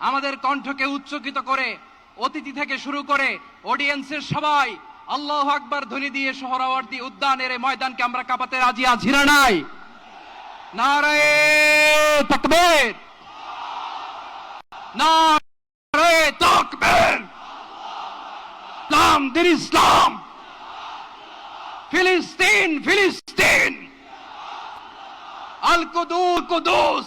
আমাদের কণ্ঠকে উচ্চকিত করে, অতিথি থেকে শুরু করে অডিয়েন্সের সবাই আল্লাহ আকবার ধ্বনি দিয়ে সোহরাওয়ার্দী উদ্যানের এই ময়দানকে আমরা কাঁপাতে রাজি আছি না নাই? নারায়ে ইসলাম! ফিলিস্তিন ফিলিস্তিন! আল Quddus Quddus!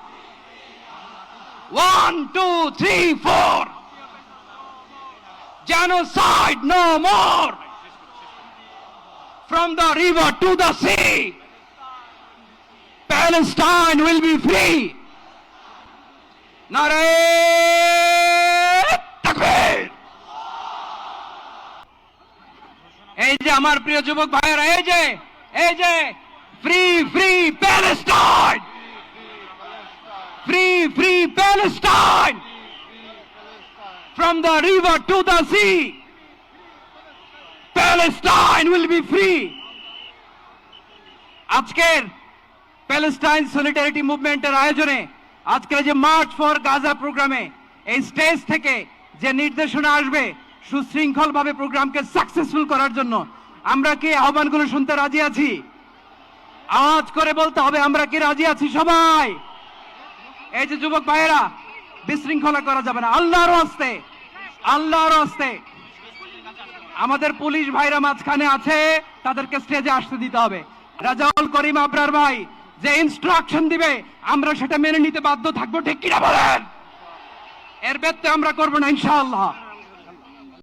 one two three four genocide no more from the river to the sea palestine will be free nare takbir এই যে আমার প্রিয় যুবক ভাইয়েরা এই যে এই যে free free Palestine free Palestine from the river to the sea. Palestine will be free. আজকের প্যালেস্টাইন সলিডারিটি মুভমেন্টের আয়োজনে আজকের যে মার্চ ফর গাজা প্রোগ্রামে এই স্টেজ থেকে যে নির্দেশনা আসবে, সুশৃঙ্খলভাবে প্রোগ্রামকে সাকসেসফুল করার জন্য, আমরা কি আহ্বানগুলো শুনতে রাজি আছি আওয়াজ করে বলতে হবে, আমরা কি রাজি আছি সবাই এই যে যুবক ভাইয়েরা, বিশৃঙ্খলা করা যাবে না। আল্লাহর হস্তে আল্লাহর হস্তে। আমাদের পুলিশ ভাইরা মাঝখানে আছে, তাদেরকে স্টেজে আসতে দিতে হবে। রাজাউল করিম আবরার ভাই, যে ইনস্ট্রাকশন দিবে, আমরা সেটা মেনে নিতে বাধ্য থাকব, ঠিক কিনা বলেন? এর ব্যত্যয় আমরা করব না, ইনশাআল্লাহ।